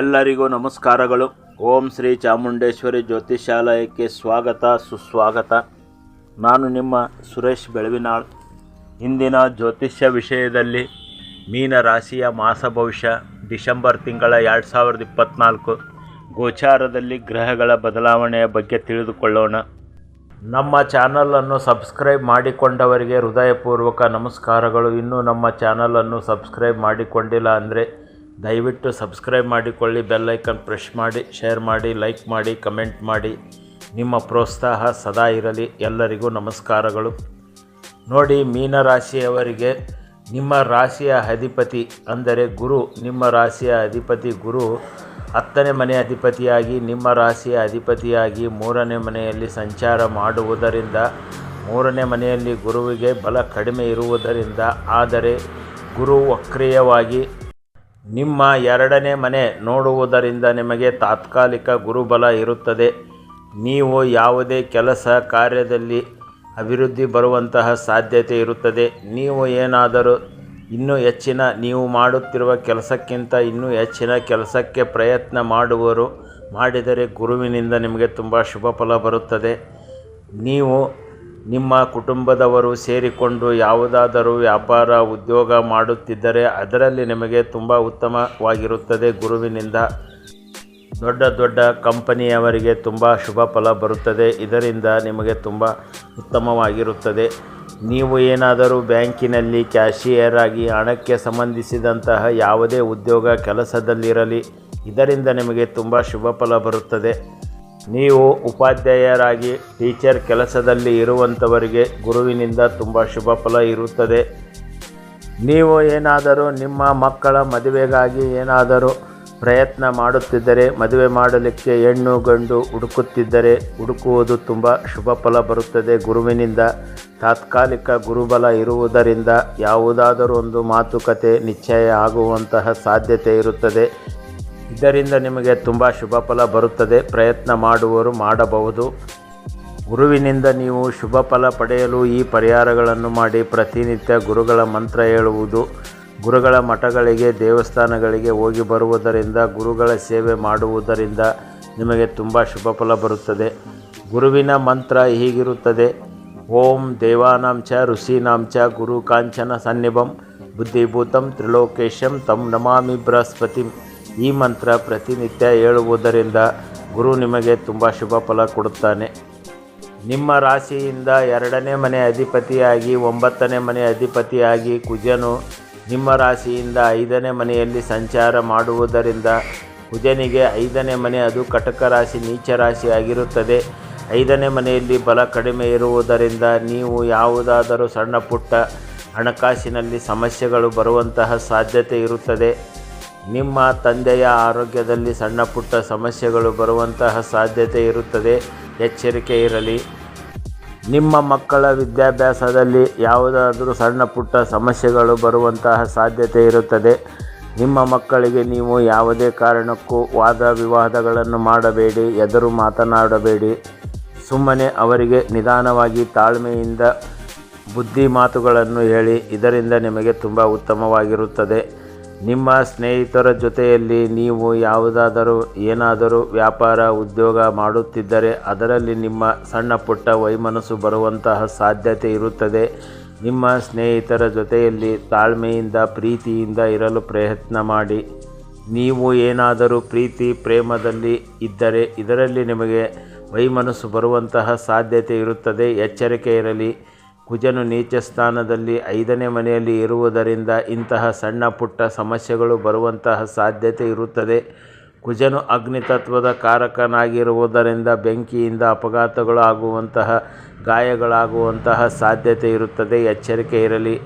ಎಲ್ಲರಿಗೂ ನಮಸ್ಕಾರಗಳು. ಓಂ ಶ್ರೀ ಚಾಮುಂಡೇಶ್ವರಿ ಜ್ಯೋತಿಷಾಲಯಕ್ಕೆ ಸ್ವಾಗತ, ಸುಸ್ವಾಗತ. ನಾನು ನಿಮ್ಮ ಸುರೇಶ್ ಬೆಳವಿನಾಳ್. ಇಂದಿನ ಜ್ಯೋತಿಷ್ಯ ವಿಷಯದಲ್ಲಿ ಮೀನ ರಾಶಿಯ ಮಾಸ ಭವಿಷ್ಯ, ಡಿಸೆಂಬರ್ ತಿಂಗಳ ಎರಡು ಸಾವಿರದ ಇಪ್ಪತ್ತ್ನಾಲ್ಕು ಗೋಚಾರದಲ್ಲಿ ಗ್ರಹಗಳ ಬದಲಾವಣೆಯ ಬಗ್ಗೆ ತಿಳಿದುಕೊಳ್ಳೋಣ. ನಮ್ಮ ಚಾನಲನ್ನು ಸಬ್ಸ್ಕ್ರೈಬ್ ಮಾಡಿಕೊಂಡವರಿಗೆ ಹೃದಯಪೂರ್ವಕ ನಮಸ್ಕಾರಗಳು. ಇನ್ನೂ ನಮ್ಮ ಚಾನಲನ್ನು ಸಬ್ಸ್ಕ್ರೈಬ್ ಮಾಡಿಕೊಂಡಿಲ್ಲ ಅಂದರೆ ದಯವಿಟ್ಟು ಸಬ್ಸ್ಕ್ರೈಬ್ ಮಾಡಿಕೊಳ್ಳಿ ಬೆಲ್ಲೈಕನ್ ಪ್ರೆಸ್ ಮಾಡಿ, ಶೇರ್ ಮಾಡಿ, ಲೈಕ್ ಮಾಡಿ, ಕಮೆಂಟ್ ಮಾಡಿ. ನಿಮ್ಮ ಪ್ರೋತ್ಸಾಹ ಸದಾ ಇರಲಿ. ಎಲ್ಲರಿಗೂ ನಮಸ್ಕಾರಗಳು. ನೋಡಿ, ಮೀನರಾಶಿಯವರಿಗೆ ನಿಮ್ಮ ರಾಶಿಯ ಅಧಿಪತಿ ಅಂದರೆ ಗುರು, ನಿಮ್ಮ ರಾಶಿಯ ಅಧಿಪತಿ ಗುರು ಹತ್ತನೇ ಮನೆ ಅಧಿಪತಿಯಾಗಿ, ನಿಮ್ಮ ರಾಶಿಯ ಅಧಿಪತಿಯಾಗಿ ಮೂರನೇ ಮನೆಯಲ್ಲಿ ಸಂಚಾರ ಮಾಡುವುದರಿಂದ, ಮೂರನೇ ಮನೆಯಲ್ಲಿ ಗುರುವಿಗೆ ಬಲ ಕಡಿಮೆ ಇರುವುದರಿಂದ, ಆದರೆ ಗುರು ವಕ್ರೀಯವಾಗಿ ನಿಮ್ಮ ಎರಡನೇ ಮನೆ ನೋಡುವುದರಿಂದ ನಿಮಗೆ ತಾತ್ಕಾಲಿಕ ಗುರುಬಲ ಇರುತ್ತದೆ. ನೀವು ಯಾವುದೇ ಕೆಲಸ ಕಾರ್ಯದಲ್ಲಿ ಅಭಿವೃದ್ಧಿ ಬರುವಂತಹ ಸಾಧ್ಯತೆ ಇರುತ್ತದೆ. ನೀವು ಏನಾದರೂ ಇನ್ನೂ ಹೆಚ್ಚಿನ ನೀವು ಮಾಡುತ್ತಿರುವ ಕೆಲಸಕ್ಕಿಂತ ಇನ್ನೂ ಹೆಚ್ಚಿನ ಕೆಲಸಕ್ಕೆ ಪ್ರಯತ್ನ ಮಾಡುವರು, ಮಾಡಿದರೆ ಗುರುವಿನಿಂದ ನಿಮಗೆ ತುಂಬ ಶುಭ ಫಲ ಬರುತ್ತದೆ. ನೀವು ನಿಮ್ಮ ಕುಟುಂಬದವರು ಸೇರಿಕೊಂಡು ಯಾವುದಾದರೂ ವ್ಯಾಪಾರ, ಉದ್ಯೋಗ ಮಾಡುತ್ತಿದ್ದರೆ ಅದರಲ್ಲಿ ನಿಮಗೆ ತುಂಬ ಉತ್ತಮವಾಗಿರುತ್ತದೆ ಗುರುವಿನಿಂದ. ದೊಡ್ಡ ದೊಡ್ಡ ಕಂಪನಿಯವರಿಗೆ ತುಂಬ ಶುಭ ಫಲ ಬರುತ್ತದೆ. ಇದರಿಂದ ನಿಮಗೆ ತುಂಬ ಉತ್ತಮವಾಗಿರುತ್ತದೆ. ನೀವು ಏನಾದರೂ ಬ್ಯಾಂಕಿನಲ್ಲಿ ಕ್ಯಾಶಿಯರ್ ಆಗಿ ಹಣಕ್ಕೆ ಸಂಬಂಧಿಸಿದಂತಹ ಯಾವುದೇ ಉದ್ಯೋಗ ಕೆಲಸದಲ್ಲಿರಲಿ, ಇದರಿಂದ ನಿಮಗೆ ತುಂಬ ಶುಭ ಫಲ ಬರುತ್ತದೆ. ನೀವು ಉಪಾಧ್ಯಾಯರಾಗಿ, ಟೀಚರ್ ಕೆಲಸದಲ್ಲಿ ಇರುವಂಥವರಿಗೆ ಗುರುವಿನಿಂದ ತುಂಬ ಶುಭ ಫಲ ಇರುತ್ತದೆ. ನೀವು ಏನಾದರೂ ನಿಮ್ಮ ಮಕ್ಕಳ ಮದುವೆಗಾಗಿ ಏನಾದರೂ ಪ್ರಯತ್ನ ಮಾಡುತ್ತಿದ್ದರೆ, ಮದುವೆ ಮಾಡಲಿಕ್ಕೆ ಹೆಣ್ಣು ಗಂಡು ಹುಡುಕುತ್ತಿದ್ದರೆ ಹುಡುಕುವುದು ತುಂಬ ಶುಭ ಫಲ ಬರುತ್ತದೆ. ಗುರುವಿನಿಂದ ತಾತ್ಕಾಲಿಕ ಗುರುಬಲ ಇರುವುದರಿಂದ ಯಾವುದಾದರೂ ಒಂದು ಮಾತುಕತೆ ನಿಶ್ಚಯ ಆಗುವಂತಹ ಸಾಧ್ಯತೆ ಇರುತ್ತದೆ. ಇದರಿಂದ ನಿಮಗೆ ತುಂಬ ಶುಭ ಫಲ ಬರುತ್ತದೆ. ಪ್ರಯತ್ನ ಮಾಡುವವರು ಮಾಡಬಹುದು. ಗುರುವಿನಿಂದ ನೀವು ಶುಭ ಫಲ ಪಡೆಯಲು ಈ ಪರಿಹಾರಗಳನ್ನು ಮಾಡಿ. ಪ್ರತಿನಿತ್ಯ ಗುರುಗಳ ಮಂತ್ರ ಹೇಳುವುದು. ಗುರುಗಳ ಮಠಗಳಿಗೆ, ದೇವಸ್ಥಾನಗಳಿಗೆ ಹೋಗಿ ಬರುವುದರಿಂದ, ಗುರುಗಳ ಸೇವೆ ಮಾಡುವುದರಿಂದ ನಿಮಗೆ ತುಂಬ ಶುಭ ಫಲ ಬರುತ್ತದೆ. ಗುರುವಿನ ಮಂತ್ರ ಹೀಗಿರುತ್ತದೆ. ಓಂ ದೇವಾನಾಂಚ ಚ ಋಷೀನಾಂ ಚ ಗುರು ಕಾಂಚನ ಸನ್ನಿಭಂ ಬುದ್ಧಿಭೂತಂ ತ್ರಿಲೋಕೇಶಂ ತಂ ನಮಾಮಿ ಬೃಹಸ್ಪತಿಂ. ಈ ಮಂತ್ರ ಪ್ರತಿನಿತ್ಯ ಹೇಳುವುದರಿಂದ ಗುರು ನಿಮಗೆ ತುಂಬ ಶುಭ ಫಲ ಕೊಡುತ್ತಾನೆ. ನಿಮ್ಮ ರಾಶಿಯಿಂದ ಎರಡನೇ ಮನೆ ಅಧಿಪತಿಯಾಗಿ, ಒಂಬತ್ತನೇ ಮನೆ ಅಧಿಪತಿಯಾಗಿ ಕುಜನು ನಿಮ್ಮ ರಾಶಿಯಿಂದ ಐದನೇ ಮನೆಯಲ್ಲಿ ಸಂಚಾರ ಮಾಡುವುದರಿಂದ ಕುಜನಿಗೆ ಐದನೇ ಮನೆ ಅದು ಕಟಕ ರಾಶಿ, ನೀಚ ರಾಶಿಯಾಗಿರುತ್ತದೆ ಐದನೇ ಮನೆಯಲ್ಲಿ ಬಲ ಕಡಿಮೆ ಇರುವುದರಿಂದ ನೀವು ಯಾವುದಾದರೂ ಸಣ್ಣ ಪುಟ್ಟ ಹಣಕಾಸಿನಲ್ಲಿ ಸಮಸ್ಯೆಗಳು ಬರುವಂತಹ ಸಾಧ್ಯತೆ ಇರುತ್ತದೆ. ನಿಮ್ಮ ತಂದೆಯ ಆರೋಗ್ಯದಲ್ಲಿ ಸಣ್ಣ ಪುಟ್ಟ ಸಮಸ್ಯೆಗಳು ಬರುವಂತಹ ಸಾಧ್ಯತೆ ಇರುತ್ತದೆ. ಎಚ್ಚರಿಕೆ ಇರಲಿ. ನಿಮ್ಮ ಮಕ್ಕಳ ವಿದ್ಯಾಭ್ಯಾಸದಲ್ಲಿ ಯಾವುದಾದರೂ ಸಣ್ಣ ಪುಟ್ಟ ಸಮಸ್ಯೆಗಳು ಬರುವಂತಹ ಸಾಧ್ಯತೆ ಇರುತ್ತದೆ. ನಿಮ್ಮ ಮಕ್ಕಳಿಗೆ ನೀವು ಯಾವುದೇ ಕಾರಣಕ್ಕೂ ವಾದ ವಿವಾದಗಳನ್ನು ಮಾಡಬೇಡಿ, ಎದುರು ಮಾತನಾಡಬೇಡಿ. ಸುಮ್ಮನೆ ಅವರಿಗೆ ನಿಧಾನವಾಗಿ ತಾಳ್ಮೆಯಿಂದ ಬುದ್ಧಿ ಮಾತುಗಳನ್ನು ಹೇಳಿ, ಇದರಿಂದ ನಿಮಗೆ ತುಂಬ ಉತ್ತಮವಾಗಿರುತ್ತದೆ. ನಿಮ್ಮ ಸ್ನೇಹಿತರ ಜೊತೆಯಲ್ಲಿ ನೀವು ಯಾವುದಾದರೂ ಏನಾದರೂ ವ್ಯಾಪಾರ, ಉದ್ಯೋಗ ಮಾಡುತ್ತಿದ್ದರೆ ಅದರಲ್ಲಿ ನಿಮ್ಮ ಸಣ್ಣ ಪುಟ್ಟ ವೈಮನಸ್ಸು ಬರುವಂತಹ ಸಾಧ್ಯತೆ ಇರುತ್ತದೆ. ನಿಮ್ಮ ಸ್ನೇಹಿತರ ಜೊತೆಯಲ್ಲಿ ತಾಳ್ಮೆಯಿಂದ, ಪ್ರೀತಿಯಿಂದ ಇರಲು ಪ್ರಯತ್ನ ಮಾಡಿ. ನೀವು ಏನಾದರೂ ಪ್ರೀತಿ, ಪ್ರೇಮದಲ್ಲಿ ಇದ್ದರೆ ಇದರಲ್ಲಿ ನಿಮಗೆ ವೈಮನಸ್ಸು ಬರುವಂತಹ ಸಾಧ್ಯತೆ ಇರುತ್ತದೆ. ಎಚ್ಚರಿಕೆ ಇರಲಿ. ಕುಜನು ನೀಚ ಸ್ಥಾನದಲ್ಲಿ ಐದನೇ ಮನೆಯಲ್ಲಿ ಇರುವುದರಿಂದ ಇಂತಹ ಸಣ್ಣ ಪುಟ್ಟ ಸಮಸ್ಯೆಗಳು ಬರುವಂತಹ ಸಾಧ್ಯತೆ ಇರುತ್ತದೆ. ಕುಜನು ಅಗ್ನಿತತ್ವದ ಕಾರಕನಾಗಿರುವುದರಿಂದ ಬೆಂಕಿಯಿಂದ ಅಪಘಾತಗಳು ಆಗುವಂತಹ ಗಾಯಗಳಾಗುವಂತಹ ಸಾಧ್ಯತೆ ಇರುತ್ತದೆ. ಎಚ್ಚರಿಕೆ ಇರಲಿ.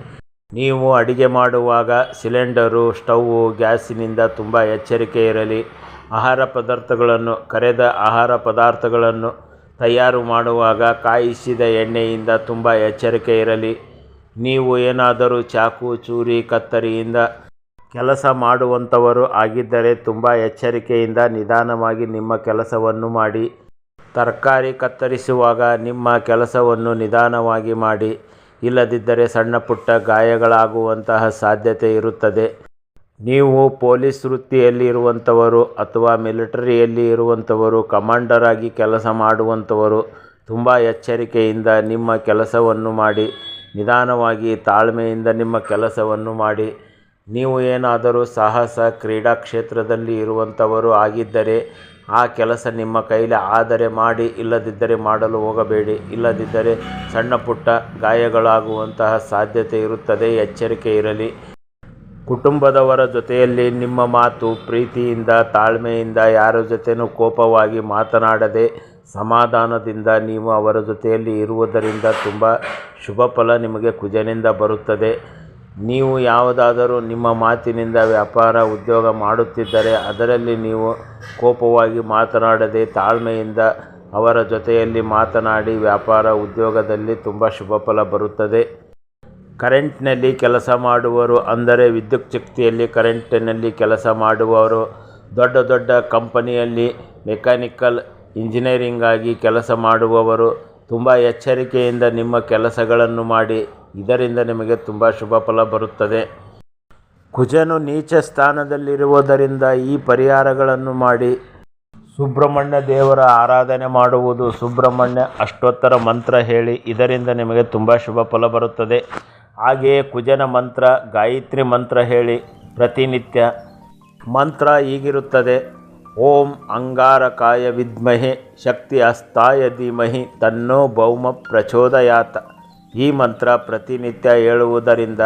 ನೀವು ಅಡಿಗೆ ಮಾಡುವಾಗ ಸಿಲಿಂಡರು, ಸ್ಟೌವು, ಗ್ಯಾಸಿನಿಂದ ತುಂಬ ಎಚ್ಚರಿಕೆ ಇರಲಿ. ಆಹಾರ ಪದಾರ್ಥಗಳನ್ನು, ಕರೆದ ಆಹಾರ ಪದಾರ್ಥಗಳನ್ನು ತಯಾರು ಮಾಡುವಾಗ ಕಾಯಿಸಿದ ಎಣ್ಣೆಯಿಂದ ತುಂಬ ಎಚ್ಚರಿಕೆ ಇರಲಿ. ನೀವು ಏನಾದರೂ ಚಾಕು, ಚೂರಿ, ಕತ್ತರಿಯಿಂದ ಕೆಲಸ ಮಾಡುವಂಥವರು ಆಗಿದ್ದರೆ ತುಂಬ ಎಚ್ಚರಿಕೆಯಿಂದ ನಿಧಾನವಾಗಿ ನಿಮ್ಮ ಕೆಲಸವನ್ನು ಮಾಡಿ. ತರಕಾರಿ ಕತ್ತರಿಸುವಾಗ ನಿಮ್ಮ ಕೆಲಸವನ್ನು ನಿಧಾನವಾಗಿ ಮಾಡಿ. ಇಲ್ಲದಿದ್ದರೆ ಸಣ್ಣ ಪುಟ್ಟ ಗಾಯಗಳಾಗುವಂತಹ ಸಾಧ್ಯತೆ ಇರುತ್ತದೆ. ನೀವು ಪೊಲೀಸ್ ವೃತ್ತಿಯಲ್ಲಿ ಇರುವಂಥವರು ಅಥವಾ ಮಿಲಿಟರಿಯಲ್ಲಿ ಇರುವಂಥವರು ಕಮಾಂಡರ್ ಆಗಿ ಕೆಲಸ ಮಾಡುವಂಥವರು, ತುಂಬ ಎಚ್ಚರಿಕೆಯಿಂದ ನಿಮ್ಮ ಕೆಲಸವನ್ನು ಮಾಡಿ, ನಿಧಾನವಾಗಿ ತಾಳ್ಮೆಯಿಂದ ನಿಮ್ಮ ಕೆಲಸವನ್ನು ಮಾಡಿ, ನೀವು ಏನಾದರೂ ಸಾಹಸ ಕ್ರೀಡಾ ಕ್ಷೇತ್ರದಲ್ಲಿ ಇರುವಂಥವರು ಆಗಿದ್ದರೆ ಆ ಕೆಲಸ ನಿಮ್ಮ ಕೈಲಿ ಆದರೆ ಮಾಡಿ, ಇಲ್ಲದಿದ್ದರೆ ಮಾಡಲು ಹೋಗಬೇಡಿ. ಇಲ್ಲದಿದ್ದರೆ ಸಣ್ಣ ಪುಟ್ಟ ಗಾಯಗಳಾಗುವಂತಹ ಸಾಧ್ಯತೆ ಇರುತ್ತದೆ. ಎಚ್ಚರಿಕೆ ಇರಲಿ. ಕುಟುಂಬದವರ ಜೊತೆಯಲ್ಲಿ ನಿಮ್ಮ ಮಾತು, ಪ್ರೀತಿಯಿಂದ, ತಾಳ್ಮೆಯಿಂದ, ಯಾರ ಜೊತೆನೂ ಕೋಪವಾಗಿ ಮಾತನಾಡದೆ ಸಮಾಧಾನದಿಂದ ನೀವು ಅವರ ಜೊತೆಯಲ್ಲಿ ಇರುವುದರಿಂದ ತುಂಬ ಶುಭ ಫಲ ನಿಮಗೆ ಕುಜನಿಂದ ಬರುತ್ತದೆ. ನೀವು ಯಾವುದಾದರೂ ನಿಮ್ಮ ಮಾತಿನಿಂದ ವ್ಯಾಪಾರ, ಉದ್ಯೋಗ ಮಾಡುತ್ತಿದ್ದರೆ ಅದರಲ್ಲಿ ನೀವು ಕೋಪವಾಗಿ ಮಾತನಾಡದೆ ತಾಳ್ಮೆಯಿಂದ ಅವರ ಜೊತೆಯಲ್ಲಿ ಮಾತನಾಡಿ ವ್ಯಾಪಾರ, ಉದ್ಯೋಗದಲ್ಲಿ ತುಂಬ ಶುಭ ಫಲ ಬರುತ್ತದೆ. ಕರೆಂಟ್ನಲ್ಲಿ ಕೆಲಸ ಮಾಡುವವರು ಅಂದರೆ ವಿದ್ಯುತ್ ಶಕ್ತಿಯಲ್ಲಿ ಕರೆಂಟಿನಲ್ಲಿ ಕೆಲಸ ಮಾಡುವವರು, ದೊಡ್ಡ ದೊಡ್ಡ ಕಂಪನಿಯಲ್ಲಿ ಮೆಕ್ಯಾನಿಕಲ್ ಇಂಜಿನಿಯರಿಂಗ್ ಆಗಿ ಕೆಲಸ ಮಾಡುವವರು, ತುಂಬ ಎಚ್ಚರಿಕೆಯಿಂದ ನಿಮ್ಮ ಕೆಲಸಗಳನ್ನು ಮಾಡಿ, ಇದರಿಂದ ನಿಮಗೆ ತುಂಬ ಶುಭ ಫಲ ಬರುತ್ತದೆ. ಕುಜನು ನೀಚ ಸ್ಥಾನದಲ್ಲಿರುವುದರಿಂದ ಈ ಪರಿಹಾರಗಳನ್ನು ಮಾಡಿ ಸುಬ್ರಹ್ಮಣ್ಯ ದೇವರ ಆರಾಧನೆ ಮಾಡುವುದು ಸುಬ್ರಹ್ಮಣ್ಯ ಅಷ್ಟೋತ್ತರ ಮಂತ್ರ ಹೇಳಿ, ಇದರಿಂದ ನಿಮಗೆ ತುಂಬ ಶುಭ ಫಲ ಬರುತ್ತದೆ. ಹಾಗೆಯೇ ಕುಜನ ಮಂತ್ರ, ಗಾಯತ್ರಿ ಮಂತ್ರ ಹೇಳಿ ಪ್ರತಿನಿತ್ಯ. ಮಂತ್ರ ಹೀಗಿರುತ್ತದೆ ಓಂ ಅಂಗಾರಕಾಯ ವಿದ್ಮಹೆ, ಶಕ್ತಿ ಅಸ್ತಾಯ ಧೀಮಹಿ, ತನ್ನೋ ಭೌಮ ಪ್ರಚೋದಯಾತ. ಈ ಮಂತ್ರ ಪ್ರತಿನಿತ್ಯ ಹೇಳುವುದರಿಂದ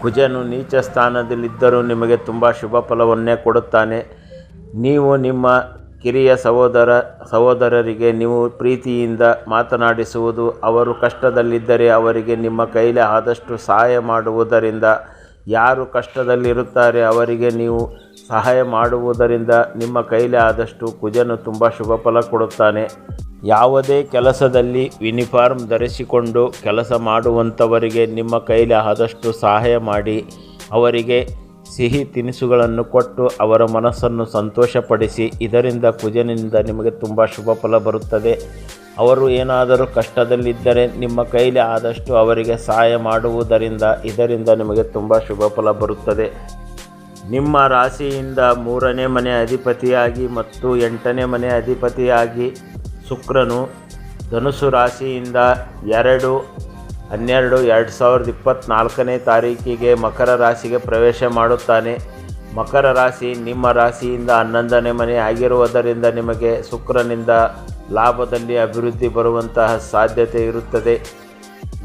ಕುಜನು ನೀಚ ಸ್ಥಾನದಲ್ಲಿದ್ದರೂ ನಿಮಗೆ ತುಂಬ ಶುಭ ಫಲವನ್ನೇ ಕೊಡುತ್ತಾನೆ. ನೀವು ನಿಮ್ಮ ಕಿರಿಯ ಸಹೋದರ, ಸಹೋದರರಿಗೆ ನೀವು ಪ್ರೀತಿಯಿಂದ ಮಾತನಾಡಿಸುವುದು, ಅವರು ಕಷ್ಟದಲ್ಲಿದ್ದರೆ ಅವರಿಗೆ ನಿಮ್ಮ ಕೈಲಿ ಆದಷ್ಟು ಸಹಾಯ ಮಾಡುವುದರಿಂದ, ಯಾರು ಕಷ್ಟದಲ್ಲಿರುತ್ತಾರೆ ಅವರಿಗೆ ನೀವು ಸಹಾಯ ಮಾಡುವುದರಿಂದ ನಿಮ್ಮ ಕೈಲಿ ಆದಷ್ಟು ಕುಜನು ತುಂಬ ಶುಭ ಫಲ ಕೊಡುತ್ತಾನೆ. ಯಾವುದೇ ಕೆಲಸದಲ್ಲಿ ಯೂನಿಫಾರ್ಮ್ ಧರಿಸಿಕೊಂಡು ಕೆಲಸ ಮಾಡುವಂಥವರಿಗೆ ನಿಮ್ಮ ಕೈಲಿ ಆದಷ್ಟು ಸಹಾಯ ಮಾಡಿ, ಅವರಿಗೆ ಸಿಹಿ ತಿನಿಸುಗಳನ್ನು ಕೊಟ್ಟು ಅವರ ಮನಸ್ಸನ್ನು ಸಂತೋಷಪಡಿಸಿ, ಇದರಿಂದ ಕುಜನಿಂದ ನಿಮಗೆ ತುಂಬ ಶುಭ ಫಲ ಬರುತ್ತದೆ. ಅವರು ಏನಾದರೂ ಕಷ್ಟದಲ್ಲಿದ್ದರೆ ನಿಮ್ಮ ಕೈಲಿ ಆದಷ್ಟು ಅವರಿಗೆ ಸಹಾಯ ಮಾಡುವುದರಿಂದ ಇದರಿಂದ ನಿಮಗೆ ತುಂಬ ಶುಭ ಫಲ ಬರುತ್ತದೆ. ನಿಮ್ಮ ರಾಶಿಯಿಂದ ಮೂರನೇ ಮನೆ ಅಧಿಪತಿಯಾಗಿ ಮತ್ತು ಎಂಟನೇ ಮನೆ ಅಧಿಪತಿಯಾಗಿ ಶುಕ್ರನು ಧನುಸು ರಾಶಿಯಿಂದ ಎರಡು ಹನ್ನೆರಡು ಎರಡು ಸಾವಿರದ ಇಪ್ಪತ್ತ್ನಾಲ್ಕನೇ ತಾರೀಕಿಗೆ ಮಕರ ರಾಶಿಗೆ ಪ್ರವೇಶ ಮಾಡುತ್ತಾನೆ. ಮಕರ ರಾಶಿ ನಿಮ್ಮ ರಾಶಿಯಿಂದ ಹನ್ನೊಂದನೇ ಮನೆ ಆಗಿರುವುದರಿಂದ ನಿಮಗೆ ಶುಕ್ರನಿಂದ ಲಾಭದಲ್ಲಿ ಅಭಿವೃದ್ಧಿ ಬರುವಂತಹ ಸಾಧ್ಯತೆ ಇರುತ್ತದೆ.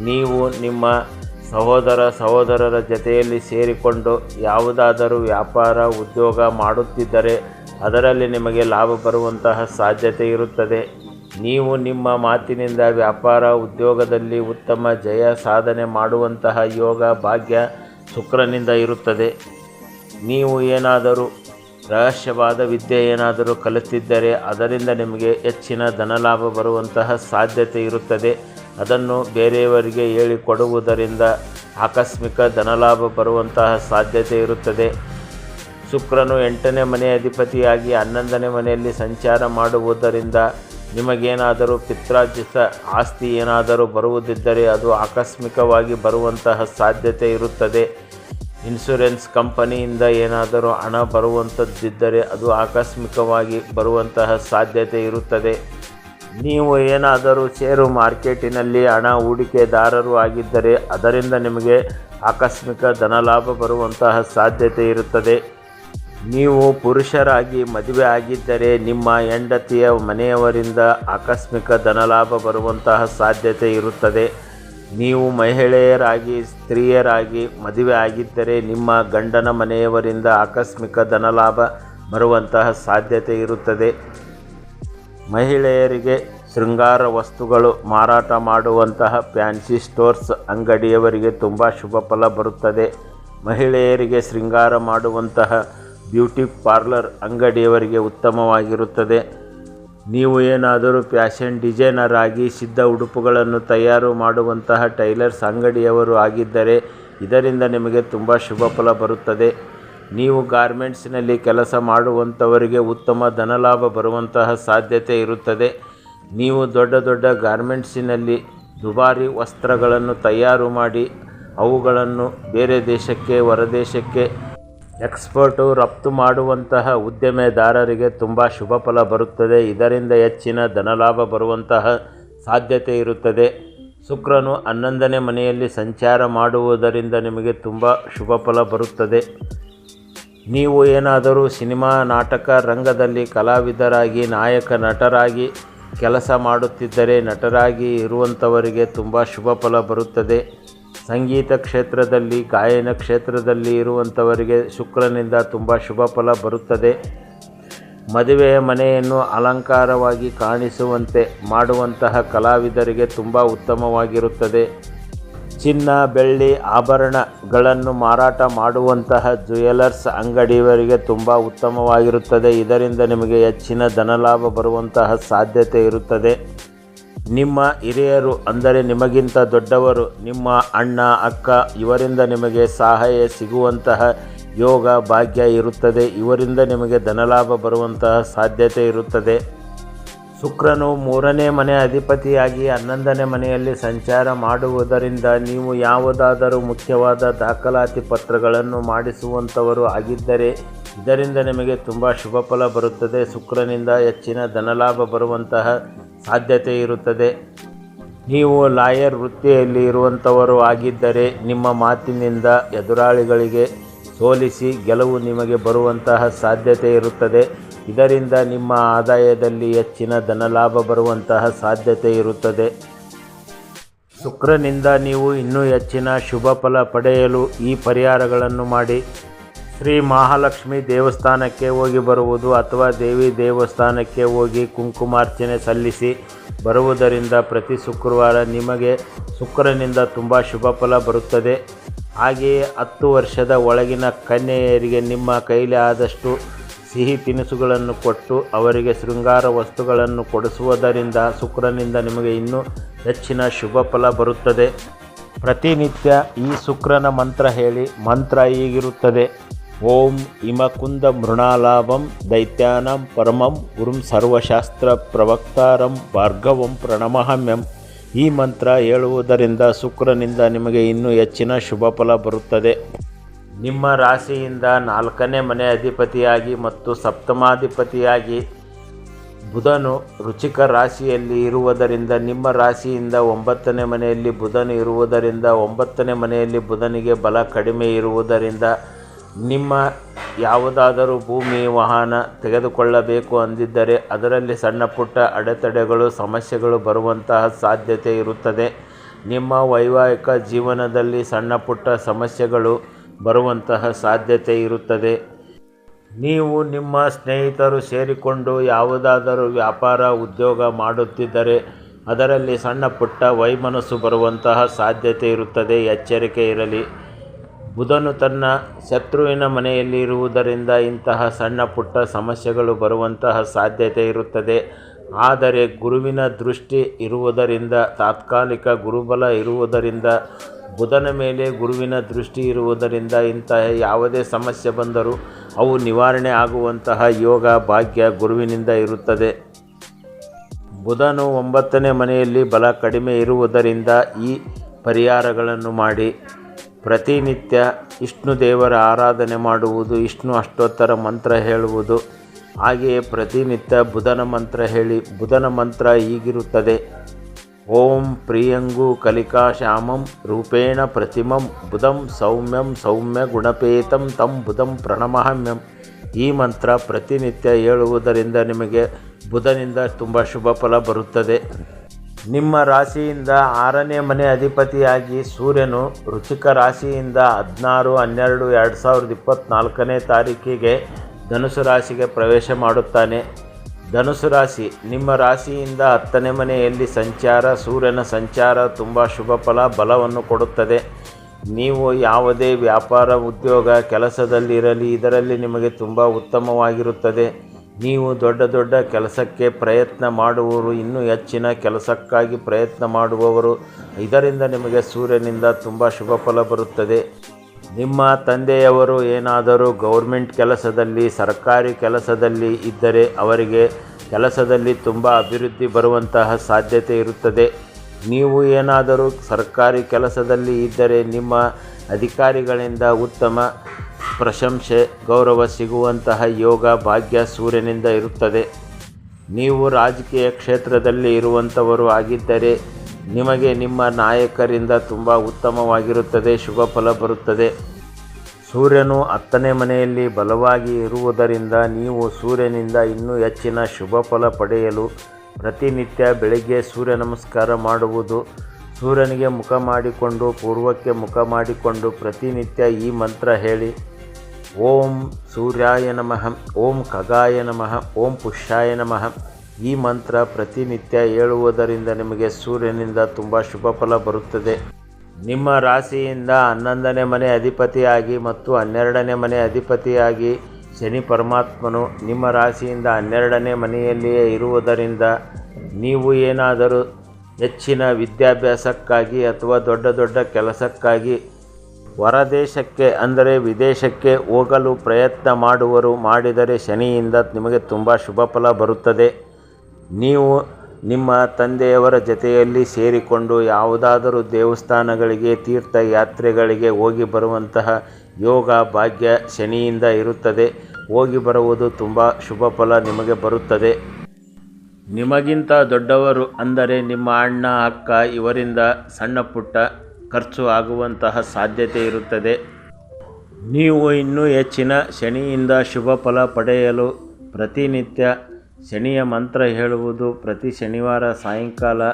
ನೀವು ನಿಮ್ಮ ಸಹೋದರ ಸಹೋದರರ ಜೊತೆಯಲ್ಲಿ ಸೇರಿಕೊಂಡು ಯಾವುದಾದರೂ ವ್ಯಾಪಾರ, ಉದ್ಯೋಗ ಮಾಡುತ್ತಿದ್ದರೆ ಅದರಲ್ಲಿ ನಿಮಗೆ ಲಾಭ ಬರುವಂತಹ ಸಾಧ್ಯತೆ ಇರುತ್ತದೆ. ನೀವು ನಿಮ್ಮ ಮಾತಿನಿಂದ ವ್ಯಾಪಾರ ಉದ್ಯೋಗದಲ್ಲಿ ಉತ್ತಮ ಜಯ ಸಾಧನೆ ಮಾಡುವಂತಹ ಯೋಗ ಭಾಗ್ಯ ಶುಕ್ರನಿಂದ ಇರುತ್ತದೆ. ನೀವು ಏನಾದರೂ ರಹಸ್ಯವಾದ ವಿದ್ಯೆ ಏನಾದರೂ ಕಲಿತಿದ್ದರೆ ಅದರಿಂದ ನಿಮಗೆ ಹೆಚ್ಚಿನ ಧನಲಾಭ ಬರುವಂತಹ ಸಾಧ್ಯತೆ ಇರುತ್ತದೆ. ಅದನ್ನು ಬೇರೆಯವರಿಗೆ ಹೇಳಿಕೊಡುವುದರಿಂದ ಆಕಸ್ಮಿಕ ಧನಲಾಭ ಬರುವಂತಹ ಸಾಧ್ಯತೆ ಇರುತ್ತದೆ. ಶುಕ್ರನು ಎಂಟನೇ ಮನೆಯ ಅಧಿಪತಿಯಾಗಿ ಹನ್ನೊಂದನೇ ಮನೆಯಲ್ಲಿ ಸಂಚಾರ ಮಾಡುವುದರಿಂದ ನಿಮಗೇನಾದರೂ ಪಿತ್ರಾರ್ಜಿತ ಆಸ್ತಿ ಏನಾದರೂ ಬರುವುದಿದ್ದರೆ ಅದು ಆಕಸ್ಮಿಕವಾಗಿ ಬರುವಂತಹ ಸಾಧ್ಯತೆ ಇರುತ್ತದೆ. ಇನ್ಶೂರೆನ್ಸ್ ಕಂಪನಿಯಿಂದ ಏನಾದರೂ ಹಣ ಬರುವಂಥದ್ದಿದ್ದರೆ ಅದು ಆಕಸ್ಮಿಕವಾಗಿ ಬರುವಂತಹ ಸಾಧ್ಯತೆ ಇರುತ್ತದೆ. ನೀವು ಏನಾದರೂ ಷೇರು ಮಾರ್ಕೆಟಿನಲ್ಲಿ ಹಣ ಹೂಡಿಕೆದಾರರು ಆಗಿದ್ದರೆ ಅದರಿಂದ ನಿಮಗೆ ಆಕಸ್ಮಿಕ ಧನಲಾಭ ಬರುವಂತಹ ಸಾಧ್ಯತೆ ಇರುತ್ತದೆ. ನೀವು ಪುರುಷರಾಗಿ ಮದುವೆ ಆಗಿದ್ದರೆ ನಿಮ್ಮ ಹೆಂಡತಿಯ ಮನೆಯವರಿಂದ ಆಕಸ್ಮಿಕ ಧನಲಾಭ ಬರುವಂತಹ ಸಾಧ್ಯತೆ ಇರುತ್ತದೆ. ನೀವು ಮಹಿಳೆಯರಾಗಿ, ಸ್ತ್ರೀಯರಾಗಿ ಮದುವೆ ಆಗಿದ್ದರೆ ನಿಮ್ಮ ಗಂಡನ ಮನೆಯವರಿಂದ ಆಕಸ್ಮಿಕ ಧನಲಾಭ ಬರುವಂತಹ ಸಾಧ್ಯತೆ ಇರುತ್ತದೆ. ಮಹಿಳೆಯರಿಗೆ ಶೃಂಗಾರ ವಸ್ತುಗಳು ಮಾರಾಟ ಮಾಡುವಂತಹ ಫ್ಯಾನ್ಸಿ ಸ್ಟೋರ್ಸ್ ಅಂಗಡಿಯವರಿಗೆ ತುಂಬ ಶುಭ ಫಲ ಬರುತ್ತದೆ. ಮಹಿಳೆಯರಿಗೆ ಶೃಂಗಾರ ಮಾಡುವಂತಹ ಬ್ಯೂಟಿ ಪಾರ್ಲರ್ ಅಂಗಡಿಯವರಿಗೆ ಉತ್ತಮವಾಗಿರುತ್ತದೆ. ನೀವು ಏನಾದರೂ ಫ್ಯಾಷನ್ ಡಿಸೈನರ್ ಆಗಿ ಸಿದ್ಧ ಉಡುಪುಗಳನ್ನು ತಯಾರು ಮಾಡುವಂತಹ ಟೈಲರ್ಸ್ ಅಂಗಡಿಯವರು ಆಗಿದ್ದರೆ ಇದರಿಂದ ನಿಮಗೆ ತುಂಬ ಶುಭ ಫಲ ಬರುತ್ತದೆ. ನೀವು ಗಾರ್ಮೆಂಟ್ಸ್ನಲ್ಲಿ ಕೆಲಸ ಮಾಡುವಂಥವರಿಗೆ ಉತ್ತಮ ಧನಲಾಭ ಬರುವಂತಹ ಸಾಧ್ಯತೆ ಇರುತ್ತದೆ. ನೀವು ದೊಡ್ಡ ದೊಡ್ಡ ಗಾರ್ಮೆಂಟ್ಸಿನಲ್ಲಿ ದುಬಾರಿ ವಸ್ತ್ರಗಳನ್ನು ತಯಾರು ಮಾಡಿ ಅವುಗಳನ್ನು ಬೇರೆ ದೇಶಕ್ಕೆ, ಹೊರದೇಶಕ್ಕೆ ಎಕ್ಸ್ಪೋರ್ಟು ರಫ್ತು ಮಾಡುವಂತಹ ಉದ್ಯಮೆದಾರರಿಗೆ ತುಂಬ ಶುಭ ಫಲ ಬರುತ್ತದೆ. ಇದರಿಂದ ಹೆಚ್ಚಿನ ಧನಲಾಭ ಬರುವಂತಹ ಸಾಧ್ಯತೆ ಇರುತ್ತದೆ. ಶುಕ್ರನು ಹನ್ನೊಂದನೇ ಮನೆಯಲ್ಲಿ ಸಂಚಾರ ಮಾಡುವುದರಿಂದ ನಿಮಗೆ ತುಂಬ ಶುಭ ಫಲ ಬರುತ್ತದೆ. ನೀವು ಏನಾದರೂ ಸಿನಿಮಾ, ನಾಟಕ, ರಂಗದಲ್ಲಿ ಕಲಾವಿದರಾಗಿ, ನಾಯಕ, ನಟರಾಗಿ ಕೆಲಸ ಮಾಡುತ್ತಿದ್ದರೆ ನಟರಾಗಿ ಇರುವಂಥವರಿಗೆ ತುಂಬ ಶುಭ ಫಲ ಬರುತ್ತದೆ. ಸಂಗೀತ ಕ್ಷೇತ್ರದಲ್ಲಿ, ಗಾಯನ ಕ್ಷೇತ್ರದಲ್ಲಿ ಇರುವಂಥವರಿಗೆ ಶುಕ್ರನಿಂದ ತುಂಬ ಶುಭ ಫಲ ಬರುತ್ತದೆ. ಮದುವೆಯ ಮನೆಯನ್ನು ಅಲಂಕಾರವಾಗಿ ಕಾಣಿಸುವಂತೆ ಮಾಡುವಂತಹ ಕಲಾವಿದರಿಗೆ ತುಂಬ ಉತ್ತಮವಾಗಿರುತ್ತದೆ. ಚಿನ್ನ, ಬೆಳ್ಳಿ, ಆಭರಣಗಳನ್ನು ಮಾರಾಟ ಮಾಡುವಂತಹ ಜ್ಯುವೆಲರ್ಸ್ ಅಂಗಡಿಯವರಿಗೆ ತುಂಬ ಉತ್ತಮವಾಗಿರುತ್ತದೆ. ಇದರಿಂದ ನಿಮಗೆ ಹೆಚ್ಚಿನ ಧನಲಾಭ ಬರುವಂತಹ ಸಾಧ್ಯತೆ ಇರುತ್ತದೆ. ನಿಮ್ಮ ಹಿರಿಯರು ಅಂದರೆ ನಿಮಗಿಂತ ದೊಡ್ಡವರು, ನಿಮ್ಮ ಅಣ್ಣ, ಅಕ್ಕ, ಇವರಿಂದ ನಿಮಗೆ ಸಹಾಯ ಸಿಗುವಂತಹ ಯೋಗ ಭಾಗ್ಯ ಇರುತ್ತದೆ. ಇವರಿಂದ ನಿಮಗೆ ಧನಲಾಭ ಬರುವಂತಹ ಸಾಧ್ಯತೆ ಇರುತ್ತದೆ. ಶುಕ್ರನು ಮೂರನೇ ಮನೆ ಅಧಿಪತಿಯಾಗಿ ಹನ್ನೊಂದನೇ ಮನೆಯಲ್ಲಿ ಸಂಚಾರ ಮಾಡುವುದರಿಂದ ನೀವು ಯಾವುದಾದರೂ ಮುಖ್ಯವಾದ ದಾಖಲಾತಿ ಪತ್ರಗಳನ್ನು ಮಾಡಿಸುವಂಥವರು ಆಗಿದ್ದರೆ ಇದರಿಂದ ನಿಮಗೆ ತುಂಬ ಶುಭ ಫಲ ಬರುತ್ತದೆ. ಶುಕ್ರನಿಂದ ಹೆಚ್ಚಿನ ಧನಲಾಭ ಬರುವಂತಹ ಸಾಧ್ಯತೆ ಇರುತ್ತದೆ. ನೀವು ಲಾಯರ್ ವೃತ್ತಿಯಲ್ಲಿ ಇರುವಂಥವರು ಆಗಿದ್ದರೆ ನಿಮ್ಮ ಮಾತಿನಿಂದ ಎದುರಾಳಿಗಳಿಗೆ ಸೋಲಿಸಿ ಗೆಲುವು ನಿಮಗೆ ಬರುವಂತಹ ಸಾಧ್ಯತೆ ಇರುತ್ತದೆ. ಇದರಿಂದ ನಿಮ್ಮ ಆದಾಯದಲ್ಲಿ ಹೆಚ್ಚಿನ ಧನಲಾಭ ಬರುವಂತಹ ಸಾಧ್ಯತೆ ಇರುತ್ತದೆ. ಶುಕ್ರನಿಂದ ನೀವು ಇನ್ನೂ ಹೆಚ್ಚಿನ ಶುಭ ಫಲ ಪಡೆಯಲು ಈ ಪರಿಹಾರಗಳನ್ನು ಮಾಡಿ. ಶ್ರೀ ಮಹಾಲಕ್ಷ್ಮಿ ದೇವಸ್ಥಾನಕ್ಕೆ ಹೋಗಿ ಬರುವುದು ಅಥವಾ ದೇವಿ ದೇವಸ್ಥಾನಕ್ಕೆ ಹೋಗಿ ಕುಂಕುಮಾರ್ಚನೆ ಸಲ್ಲಿಸಿ ಬರುವುದರಿಂದ ಪ್ರತಿ ಶುಕ್ರವಾರ ನಿಮಗೆ ಶುಕ್ರನಿಂದ ತುಂಬ ಶುಭ ಫಲ ಬರುತ್ತದೆ. ಹಾಗೆಯೇ ಹತ್ತು ವರ್ಷದ ಒಳಗಿನ ಕನ್ಯೆಯರಿಗೆ ನಿಮ್ಮ ಕೈಲಿ ಆದಷ್ಟು ಸಿಹಿ ತಿನಿಸುಗಳನ್ನು ಕೊಟ್ಟು ಅವರಿಗೆ ಶೃಂಗಾರ ವಸ್ತುಗಳನ್ನು ಕೊಡಿಸುವುದರಿಂದ ಶುಕ್ರನಿಂದ ನಿಮಗೆ ಇನ್ನೂ ಹೆಚ್ಚಿನ ಶುಭ ಫಲ ಬರುತ್ತದೆ. ಪ್ರತಿನಿತ್ಯ ಈ ಶುಕ್ರನ ಮಂತ್ರ ಹೇಳಿ, ಮಂತ್ರ ಹೀಗಿರುತ್ತದೆ. ಓಂ ಇಮಕುಂದ ಮೃಣಾಲಾಭಂ ದೈತ್ಯಾನಂ ಪರಮಂ ಗುರುಂ ಸರ್ವಶಾಸ್ತ್ರ ಪ್ರವಕ್ತಾರಂ ಭಾರ್ಗವಂ ಪ್ರಣಮಹಮ್ಯಂ. ಈ ಮಂತ್ರ ಹೇಳುವುದರಿಂದ ಶುಕ್ರನಿಂದ ನಿಮಗೆ ಇನ್ನೂ ಹೆಚ್ಚಿನ ಶುಭ ಫಲ ಬರುತ್ತದೆ. ನಿಮ್ಮ ರಾಶಿಯಿಂದ ನಾಲ್ಕನೇ ಮನೆ ಅಧಿಪತಿಯಾಗಿ ಮತ್ತು ಸಪ್ತಮಾಧಿಪತಿಯಾಗಿ ಬುಧನು ರುಚಿಕ ರಾಶಿಯಲ್ಲಿ ಇರುವುದರಿಂದ ನಿಮ್ಮ ರಾಶಿಯಿಂದ ಒಂಬತ್ತನೇ ಮನೆಯಲ್ಲಿ ಬುಧನು ಇರುವುದರಿಂದ, ಒಂಬತ್ತನೇ ಮನೆಯಲ್ಲಿ ಬುಧನಿಗೆ ಬಲ ಕಡಿಮೆ ಇರುವುದರಿಂದ ನಿಮ್ಮ ಯಾವುದಾದರೂ ಭೂಮಿ, ವಾಹನ ತೆಗೆದುಕೊಳ್ಳಬೇಕು ಅಂದಿದ್ದರೆ ಅದರಲ್ಲಿ ಸಣ್ಣ ಪುಟ್ಟ ಅಡೆತಡೆಗಳು, ಸಮಸ್ಯೆಗಳು ಬರುವಂತಹ ಸಾಧ್ಯತೆ ಇರುತ್ತದೆ. ನಿಮ್ಮ ವೈವಾಹಿಕ ಜೀವನದಲ್ಲಿ ಸಣ್ಣ ಪುಟ್ಟ ಸಮಸ್ಯೆಗಳು ಬರುವಂತಹ ಸಾಧ್ಯತೆ ಇರುತ್ತದೆ. ನೀವು ನಿಮ್ಮ ಸ್ನೇಹಿತರು ಸೇರಿಕೊಂಡು ಯಾವುದಾದರೂ ವ್ಯಾಪಾರ, ಉದ್ಯೋಗ ಮಾಡುತ್ತಿದ್ದರೆ ಅದರಲ್ಲಿ ಸಣ್ಣ ಪುಟ್ಟ ವೈಮನಸ್ಸು ಬರುವಂತಹ ಸಾಧ್ಯತೆ ಇರುತ್ತದೆ. ಎಚ್ಚರಿಕೆ ಇರಲಿ. ಬುಧನು ತನ್ನ ಶತ್ರುವಿನ ಮನೆಯಲ್ಲಿ ಇರುವುದರಿಂದ ಇಂತಹ ಸಣ್ಣ ಪುಟ್ಟ ಸಮಸ್ಯೆಗಳು ಬರುವಂತಹ ಸಾಧ್ಯತೆ ಇರುತ್ತದೆ. ಆದರೆ ಗುರುವಿನ ದೃಷ್ಟಿ ಇರುವುದರಿಂದ, ತಾತ್ಕಾಲಿಕ ಗುರುಬಲ ಇರುವುದರಿಂದ, ಬುಧನ ಮೇಲೆ ಗುರುವಿನ ದೃಷ್ಟಿ ಇರುವುದರಿಂದ ಇಂತಹ ಯಾವುದೇ ಸಮಸ್ಯೆ ಬಂದರೂ ಅವು ನಿವಾರಣೆ ಆಗುವಂತಹ ಯೋಗ, ಭಾಗ್ಯ ಗುರುವಿನಿಂದ ಇರುತ್ತದೆ. ಬುಧನು ಒಂಬತ್ತನೇ ಮನೆಯಲ್ಲಿ ಬಲ ಕಡಿಮೆ ಇರುವುದರಿಂದ ಈ ಪರಿಹಾರಗಳನ್ನು ಮಾಡಿ. ಪ್ರತಿನಿತ್ಯ ವಿಷ್ಣು ದೇವರ ಆರಾಧನೆ ಮಾಡುವುದು ವಿಷ್ಣು ಅಷ್ಟೋತ್ತರ ಮಂತ್ರ ಹೇಳುವುದು. ಹಾಗೆಯೇ ಪ್ರತಿನಿತ್ಯ ಬುಧನ ಮಂತ್ರ ಹೇಳಿ, ಬುಧನ ಮಂತ್ರ ಹೀಗಿರುತ್ತದೆ. ಓಂ ಪ್ರಿಯಂಗು ಕಲಿಕಾ ಶ್ಯಾಮಂ ರೂಪೇಣ ಪ್ರತಿಮಂ ಬುಧಂ ಸೌಮ್ಯಂ ಸೌಮ್ಯ ಗುಣಪೇತಂ ತಂ ಬುಧಂ ಪ್ರಣಮಹಮ್ಯಂ. ಈ ಮಂತ್ರ ಪ್ರತಿನಿತ್ಯ ಹೇಳುವುದರಿಂದ ನಿಮಗೆ ಬುಧನಿಂದ ತುಂಬ ಶುಭ ಫಲ ಬರುತ್ತದೆ. ನಿಮ್ಮ ರಾಶಿಯಿಂದ ಆರನೇ ಮನೆ ಅಧಿಪತಿಯಾಗಿ ಸೂರ್ಯನು ವೃಚಿಕ ರಾಶಿಯಿಂದ ಹದಿನಾರು, ಹನ್ನೆರಡು, ಎರಡು ಸಾವಿರದ ಇಪ್ಪತ್ತ್ನಾಲ್ಕನೇ ತಾರೀಕಿಗೆ ಧನುಸು ರಾಶಿಗೆ ಪ್ರವೇಶ ಮಾಡುತ್ತಾನೆ. ಧನುಸು ರಾಶಿ, ನಿಮ್ಮ ರಾಶಿಯಿಂದ ಹತ್ತನೇ ಮನೆಯಲ್ಲಿ ಸಂಚಾರ, ಸೂರ್ಯನ ಸಂಚಾರ ತುಂಬ ಶುಭ ಫಲ, ಬಲವನ್ನು ಕೊಡುತ್ತದೆ. ನೀವು ಯಾವುದೇ ವ್ಯಾಪಾರ, ಉದ್ಯೋಗ, ಕೆಲಸದಲ್ಲಿರಲಿ, ಇದರಲ್ಲಿ ನಿಮಗೆ ತುಂಬ ಉತ್ತಮವಾಗಿರುತ್ತದೆ. ನೀವು ದೊಡ್ಡ ದೊಡ್ಡ ಕೆಲಸಕ್ಕೆ ಪ್ರಯತ್ನ ಮಾಡುವವರು ಇನ್ನೂ ಹೆಚ್ಚಿನ ಕೆಲಸಕ್ಕಾಗಿ ಪ್ರಯತ್ನ ಮಾಡುವವರು, ಇದರಿಂದ ನಿಮಗೆ ಸೂರ್ಯನಿಂದ ತುಂಬ ಶುಭ ಫಲ ಬರುತ್ತದೆ. ನಿಮ್ಮ ತಂದೆಯವರು ಏನಾದರೂ ಗೌರ್ಮೆಂಟ್ ಕೆಲಸದಲ್ಲಿ, ಸರ್ಕಾರಿ ಕೆಲಸದಲ್ಲಿ ಇದ್ದರೆ ಅವರಿಗೆ ಕೆಲಸದಲ್ಲಿ ತುಂಬ ಅಭಿವೃದ್ಧಿ ಬರುವಂತಹ ಸಾಧ್ಯತೆ ಇರುತ್ತದೆ. ನೀವು ಏನಾದರೂ ಸರ್ಕಾರಿ ಕೆಲಸದಲ್ಲಿ ಇದ್ದರೆ ನಿಮ್ಮ ಅಧಿಕಾರಿಗಳಿಂದ ಉತ್ತಮ ಪ್ರಶಂಸೆ ಗೌರವ ಸಿಗುವಂತಹ ಯೋಗ ಭಾಗ್ಯ ಸೂರ್ಯನಿಂದ ಇರುತ್ತದೆ. ನೀವು ರಾಜಕೀಯ ಕ್ಷೇತ್ರದಲ್ಲಿ ಇರುವಂಥವರು ಆಗಿದ್ದರೆ ನಿಮಗೆ ನಿಮ್ಮ ನಾಯಕರಿಂದ ತುಂಬ ಉತ್ತಮವಾಗಿರುತ್ತದೆ, ಶುಭ ಫಲ ಬರುತ್ತದೆ. ಸೂರ್ಯನು ಹತ್ತನೇ ಮನೆಯಲ್ಲಿ ಬಲವಾಗಿ ಇರುವುದರಿಂದ ನೀವು ಸೂರ್ಯನಿಂದ ಇನ್ನೂ ಹೆಚ್ಚಿನ ಶುಭ ಫಲ ಪಡೆಯಲು ಪ್ರತಿನಿತ್ಯ ಬೆಳಗ್ಗೆ ಸೂರ್ಯ ನಮಸ್ಕಾರ ಮಾಡುವುದು ಸೂರ್ಯನಿಗೆ ಮುಖ ಮಾಡಿಕೊಂಡು, ಪೂರ್ವಕ್ಕೆ ಮುಖ ಮಾಡಿಕೊಂಡು ಪ್ರತಿನಿತ್ಯ ಈ ಮಂತ್ರ ಹೇಳಿ. ಓಂ ಸೂರ್ಯಾಯ ನಮಃ, ಓಂ ಖಗಾಯ ನಮಃ, ಓಂ ಪುಷ್ಯಾಯ ನಮಃ. ಈ ಮಂತ್ರ ಪ್ರತಿನಿತ್ಯ ಹೇಳುವುದರಿಂದ ನಿಮಗೆ ಸೂರ್ಯನಿಂದ ತುಂಬ ಶುಭ ಫಲ ಬರುತ್ತದೆ. ನಿಮ್ಮ ರಾಶಿಯಿಂದ ಹನ್ನೊಂದನೇ ಮನೆ ಅಧಿಪತಿಯಾಗಿ ಮತ್ತು ಹನ್ನೆರಡನೇ ಮನೆ ಅಧಿಪತಿಯಾಗಿ ಶನಿ ಪರಮಾತ್ಮನು ನಿಮ್ಮ ರಾಶಿಯಿಂದ ಹನ್ನೆರಡನೇ ಮನೆಯಲ್ಲಿಯೇ ಇರುವುದರಿಂದ ನೀವು ಏನಾದರೂ ಹೆಚ್ಚಿನ ವಿದ್ಯಾಭ್ಯಾಸಕ್ಕಾಗಿ ಅಥವಾ ದೊಡ್ಡ ದೊಡ್ಡ ಕೆಲಸಕ್ಕಾಗಿ ಹೊರದೇಶಕ್ಕೆ ಅಂದರೆ ವಿದೇಶಕ್ಕೆ ಹೋಗಲು ಪ್ರಯತ್ನ ಮಾಡುವರು ಮಾಡಿದರೆ ಶನಿಯಿಂದ ನಿಮಗೆ ತುಂಬ ಶುಭ ಫಲ ಬರುತ್ತದೆ. ನೀವು ನಿಮ್ಮ ತಂದೆಯವರ ಜೊತೆಯಲ್ಲಿ ಸೇರಿಕೊಂಡು ಯಾವುದಾದರೂ ದೇವಸ್ಥಾನಗಳಿಗೆ, ತೀರ್ಥಯಾತ್ರೆಗಳಿಗೆ ಹೋಗಿ ಬರುವಂತಹ ಯೋಗ ಭಾಗ್ಯ ಶನಿಯಿಂದ ಇರುತ್ತದೆ. ಹೋಗಿ ಬರುವುದು ತುಂಬ ಶುಭ ಫಲ ನಿಮಗೆ ಬರುತ್ತದೆ. ನಿಮಗಿಂತ ದೊಡ್ಡವರು ಅಂದರೆ ನಿಮ್ಮ ಅಣ್ಣ, ಅಕ್ಕ, ಇವರಿಂದ ಸಣ್ಣ ಪುಟ್ಟ ಖರ್ಚು ಆಗುವಂತಹ ಸಾಧ್ಯತೆ ಇರುತ್ತದೆ. ನೀವು ಇನ್ನೂ ಹೆಚ್ಚಿನ ಶನಿಯಿಂದ ಶುಭ ಫಲ ಪಡೆಯಲು ಪ್ರತಿನಿತ್ಯ ಶನಿಯ ಮಂತ್ರ ಹೇಳುವುದು ಪ್ರತಿ ಶನಿವಾರ ಸಾಯಂಕಾಲ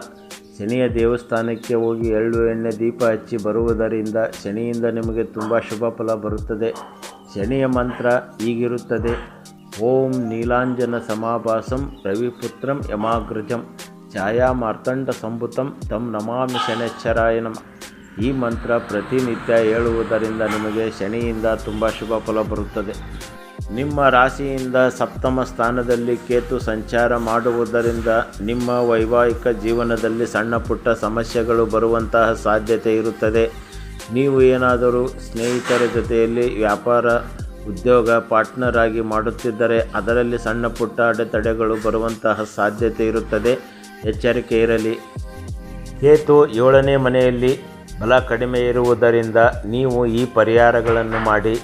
ಶನಿಯ ದೇವಸ್ಥಾನಕ್ಕೆ ಹೋಗಿ ಎಳ್ಳು ಎಣ್ಣೆ ದೀಪ ಹಚ್ಚಿ ಬರುವುದರಿಂದ ಶನಿಯಿಂದ ನಿಮಗೆ ತುಂಬ ಶುಭ ಫಲ ಬರುತ್ತದೆ. ಶನಿಯ ಮಂತ್ರ ಹೀಗಿರುತ್ತದೆ. ಓಂ ನೀಲಾಂಜನ ಸಮಾಭಾಸಂ ರವಿಪುತ್ರಂ ಯಮಾಗ್ರಜಂ ಛಾಯಾ ಮಾರ್ತಂಡ ಸಂಭುತಂ ತಂ ನಮಾಮಿ ಶನಿಶ್ಚರಾಯ ಈ ಮಂತ್ರ ಪ್ರತಿನಿತ್ಯ ಹೇಳುವುದರಿಂದ ನಿಮಗೆ ಶನಿಯಿಂದ ತುಂಬ ಶುಭ ಫಲ ಬರುತ್ತದೆ. ನಿಮ್ಮ ರಾಶಿಯಿಂದ ಸಪ್ತಮ ಸ್ಥಾನದಲ್ಲಿ ಕೇತು ಸಂಚಾರ ಮಾಡುವುದರಿಂದ ನಿಮ್ಮ ವೈವಾಹಿಕ ಜೀವನದಲ್ಲಿ ಸಣ್ಣ ಪುಟ್ಟ ಸಮಸ್ಯೆಗಳು ಬರುವಂತಹ ಸಾಧ್ಯತೆ ಇರುತ್ತದೆ. ನೀವು ಏನಾದರೂ ಸ್ನೇಹಿತರ ಜೊತೆಯಲ್ಲಿ ವ್ಯಾಪಾರ ಉದ್ಯೋಗ ಪಾರ್ಟ್ನರ್ ಆಗಿ ಮಾಡುತ್ತಿದ್ದರೆ ಅದರಲ್ಲಿ ಸಣ್ಣ ಪುಟ್ಟ ಅಡೆತಡೆಗಳು ಬರುವಂತಹ ಸಾಧ್ಯತೆ ಇರುತ್ತದೆ. ಎಚ್ಚರಿಕೆ ಇರಲಿ. ಕೇತು ಏಳನೇ ಮನೆಯಲ್ಲಿ ಬಲ ಕಡಿಮೆ ಇರುವುದರಿಂದ ನೀವು ಈ ಪರಿಹಾರಗಳನ್ನು ಮಾಡಿ.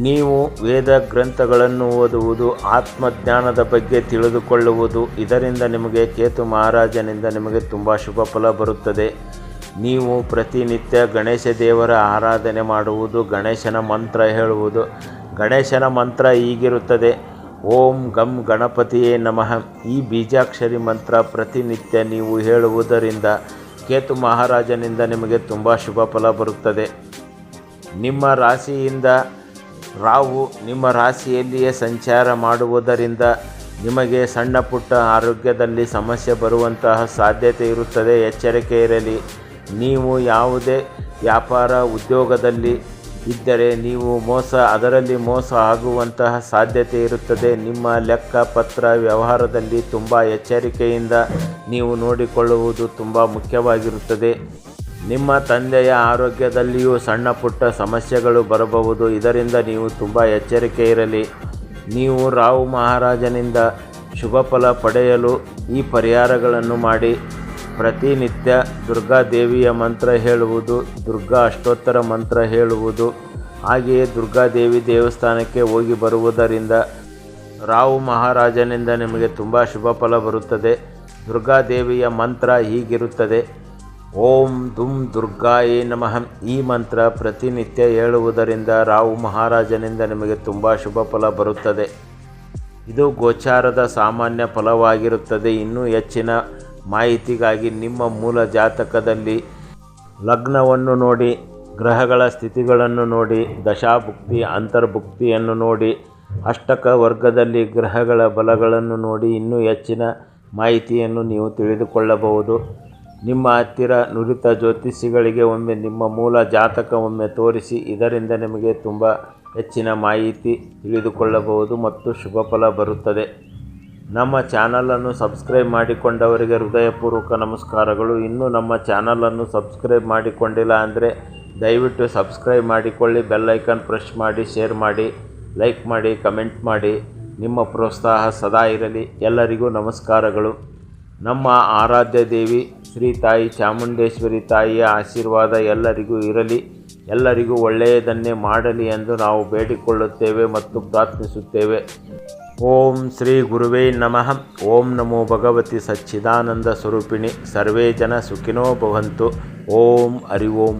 ನೀವು ವೇದ ಗ್ರಂಥಗಳನ್ನು ಓದುವುದು, ಆತ್ಮಜ್ಞಾನದ ಬಗ್ಗೆ ತಿಳಿದುಕೊಳ್ಳುವುದು ಇದರಿಂದ ನಿಮಗೆ ಕೇತು ಮಹಾರಾಜನಿಂದ ನಿಮಗೆ ತುಂಬ ಶುಭ ಫಲ ಬರುತ್ತದೆ. ನೀವು ಪ್ರತಿನಿತ್ಯ ಗಣೇಶ ದೇವರ ಆರಾಧನೆ ಮಾಡುವುದು ಗಣೇಶನ ಮಂತ್ರ ಹೇಳುವುದು. ಗಣೇಶನ ಮಂತ್ರ ಹೀಗಿರುತ್ತದೆ ಓಂ ಗಂ ಗಣಪತಿಯೇ ನಮಃ. ಈ ಬೀಜಾಕ್ಷರಿ ಮಂತ್ರ ಪ್ರತಿನಿತ್ಯ ನೀವು ಹೇಳುವುದರಿಂದ ಕೇತು ಮಹಾರಾಜನಿಂದ ನಿಮಗೆ ತುಂಬ ಶುಭ ಫಲ ಬರುತ್ತದೆ. ನಿಮ್ಮ ರಾಶಿಯಿಂದ ರಾವು ನಿಮ್ಮ ರಾಶಿಯಲ್ಲಿಯೇ ಸಂಚಾರ ಮಾಡುವುದರಿಂದ ನಿಮಗೆ ಸಣ್ಣ ಪುಟ್ಟ ಆರೋಗ್ಯದಲ್ಲಿ ಸಮಸ್ಯೆ ಬರುವಂತಹ ಸಾಧ್ಯತೆ ಇರುತ್ತದೆ. ಎಚ್ಚರಿಕೆ ಇರಲಿ. ನೀವು ಯಾವುದೇ ವ್ಯಾಪಾರ ಉದ್ಯೋಗದಲ್ಲಿ ಇದ್ದರೆ ನೀವು ಮೋಸ, ಅದರಲ್ಲಿ ಮೋಸ ಆಗುವಂತಹ ಸಾಧ್ಯತೆ ಇರುತ್ತದೆ. ನಿಮ್ಮ ಲೆಕ್ಕ ಪತ್ರ ವ್ಯವಹಾರದಲ್ಲಿ ತುಂಬ ಎಚ್ಚರಿಕೆಯಿಂದ ನೀವು ನೋಡಿಕೊಳ್ಳುವುದು ತುಂಬ ಮುಖ್ಯವಾಗಿರುತ್ತದೆ. ನಿಮ್ಮ ತಂದೆಯ ಆರೋಗ್ಯದಲ್ಲಿಯೂ ಸಣ್ಣ ಪುಟ್ಟ ಸಮಸ್ಯೆಗಳು ಬರಬಹುದು. ಇದರಿಂದ ನೀವು ತುಂಬ ಎಚ್ಚರಿಕೆ ಇರಲಿ. ನೀವು ರಾವು ಮಹಾರಾಜನಿಂದ ಶುಭ ಫಲ ಪಡೆಯಲು ಈ ಪರಿಹಾರಗಳನ್ನು ಮಾಡಿ. ಪ್ರತಿನಿತ್ಯ ದುರ್ಗಾದೇವಿಯ ಮಂತ್ರ ಹೇಳುವುದು, ದುರ್ಗಾ ಅಷ್ಟೋತ್ತರ ಮಂತ್ರ ಹೇಳುವುದು. ಹಾಗೆಯೇ ದುರ್ಗಾದೇವಿ ದೇವಸ್ಥಾನಕ್ಕೆ ಹೋಗಿ ಬರುವುದರಿಂದ ರಾವು ಮಹಾರಾಜನಿಂದ ನಿಮಗೆ ತುಂಬ ಶುಭ ಫಲ ಬರುತ್ತದೆ. ದುರ್ಗಾದೇವಿಯ ಮಂತ್ರ ಹೀಗಿರುತ್ತದೆ. ಓಂ ದುಂ ದುರ್ಗಾಯೇ ನಮಃ. ಈ ಮಂತ್ರ ಪ್ರತಿನಿತ್ಯ ಹೇಳುವುದರಿಂದ ರಾವು ಮಹಾರಾಜನಿಂದ ನಿಮಗೆ ತುಂಬ ಶುಭ ಫಲ ಬರುತ್ತದೆ. ಇದು ಗೋಚಾರದ ಸಾಮಾನ್ಯ ಫಲವಾಗಿರುತ್ತದೆ. ಇನ್ನೂ ಹೆಚ್ಚಿನ ಮಾಹಿತಿಗಾಗಿ ನಿಮ್ಮ ಮೂಲ ಜಾತಕದಲ್ಲಿ ಲಗ್ನವನ್ನು ನೋಡಿ, ಗ್ರಹಗಳ ಸ್ಥಿತಿಗಳನ್ನು ನೋಡಿ, ದಶಾಭುಕ್ತಿ, ಅಂತರ್ಭುಕ್ತಿಯನ್ನು ನೋಡಿ, ಅಷ್ಟಕ ವರ್ಗದಲ್ಲಿ ಗ್ರಹಗಳ ಬಲಗಳನ್ನು ನೋಡಿ ಇನ್ನೂ ಹೆಚ್ಚಿನ ಮಾಹಿತಿಯನ್ನು ನೀವು ತಿಳಿದುಕೊಳ್ಳಬಹುದು. ನಿಮ್ಮ ಹತ್ತಿರ ನುರಿತ ಜ್ಯೋತಿಷಿಗಳಿಗೆ ಒಮ್ಮೆ ನಿಮ್ಮ ಮೂಲ ಜಾತಕ ತೋರಿಸಿ, ಇದರಿಂದ ನಿಮಗೆ ತುಂಬ ಹೆಚ್ಚಿನ ಮಾಹಿತಿ ತಿಳಿದುಕೊಳ್ಳಬಹುದು ಮತ್ತು ಶುಭ ಫಲ ಬರುತ್ತದೆ. ನಮ್ಮ ಚಾನಲನ್ನು ಸಬ್ಸ್ಕ್ರೈಬ್ ಮಾಡಿಕೊಂಡವರಿಗೆ ಹೃದಯಪೂರ್ವಕ ನಮಸ್ಕಾರಗಳು. ಇನ್ನೂ ನಮ್ಮ ಚಾನಲನ್ನು ಸಬ್ಸ್ಕ್ರೈಬ್ ಮಾಡಿಕೊಂಡಿಲ್ಲ ಅಂದರೆ ದಯವಿಟ್ಟು ಸಬ್ಸ್ಕ್ರೈಬ್ ಮಾಡಿಕೊಳ್ಳಿ, ಬೆಲ್ ಐಕಾನ್ ಪ್ರೆಸ್ ಮಾಡಿ, ಶೇರ್ ಮಾಡಿ, ಲೈಕ್ ಮಾಡಿ, ಕಮೆಂಟ್ ಮಾಡಿ. ನಿಮ್ಮ ಪ್ರೋತ್ಸಾಹ ಸದಾ ಇರಲಿ. ಎಲ್ಲರಿಗೂ ನಮಸ್ಕಾರಗಳು. ನಮ್ಮ ಆರಾಧ್ಯ ದೇವಿ, ಶ್ರೀ ತಾಯಿ ಚಾಮುಂಡೇಶ್ವರಿ ತಾಯಿಯ ಆಶೀರ್ವಾದ ಎಲ್ಲರಿಗೂ ಇರಲಿ. ಎಲ್ಲರಿಗೂ ಒಳ್ಳೆಯದನ್ನೇ ಮಾಡಲಿ ಎಂದು ನಾವು ಬೇಡಿಕೊಳ್ಳುತ್ತೇವೆ ಮತ್ತು ಪ್ರಾರ್ಥಿಸುತ್ತೇವೆ. ಓಂ ಶ್ರೀ ಗುರುವೇ ನಮಃ ಓಂ ನಮೋ ಭಗವತಿ ಸಚ್ಚಿದಾನಂದ ಸ್ವರೂಪಿಣಿ ಸರ್ವೇ ಜನ ಸುಖಿನೋ ಭವಂತು ಓಂ ಹರಿ ಓಂ